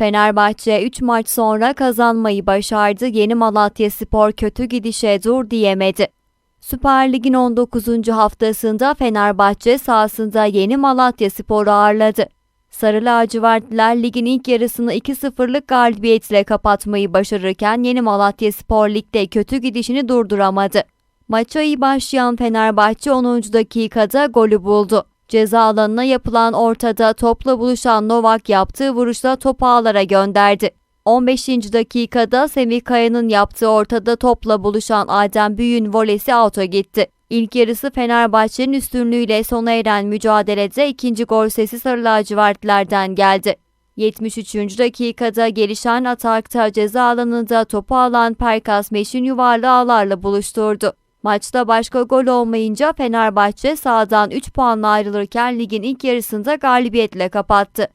Fenerbahçe 3 maç sonra kazanmayı başardı. Yeni Malatya Spor kötü gidişe dur diyemedi. Süper Lig'in 19. haftasında Fenerbahçe sahasında Yeni Malatya Spor'u ağırladı. Sarı lacivertliler ligin ilk yarısını 2-0'lık galibiyetle kapatmayı başarırken Yeni Malatya Spor Lig'de kötü gidişini durduramadı. Maça iyi başlayan Fenerbahçe 10. dakikada golü buldu. Ceza alanına yapılan ortada topla buluşan Novak yaptığı vuruşla topu ağlara gönderdi. 15. dakikada Semih Kaya'nın yaptığı ortada topla buluşan Adem Büyük'ün volesi out'a gitti. İlk yarısı Fenerbahçe'nin üstünlüğüyle sona eren mücadelede ikinci gol sesi Sarı lacivertlerden geldi. 73. dakikada gelişen atakta ceza alanında topu alan Perkas Meş'in yuvarlı ağlarla buluşturdu. Maçta başka gol olmayınca Fenerbahçe sahadan 3 puanla ayrılırken ligin ilk yarısında galibiyetle kapattı.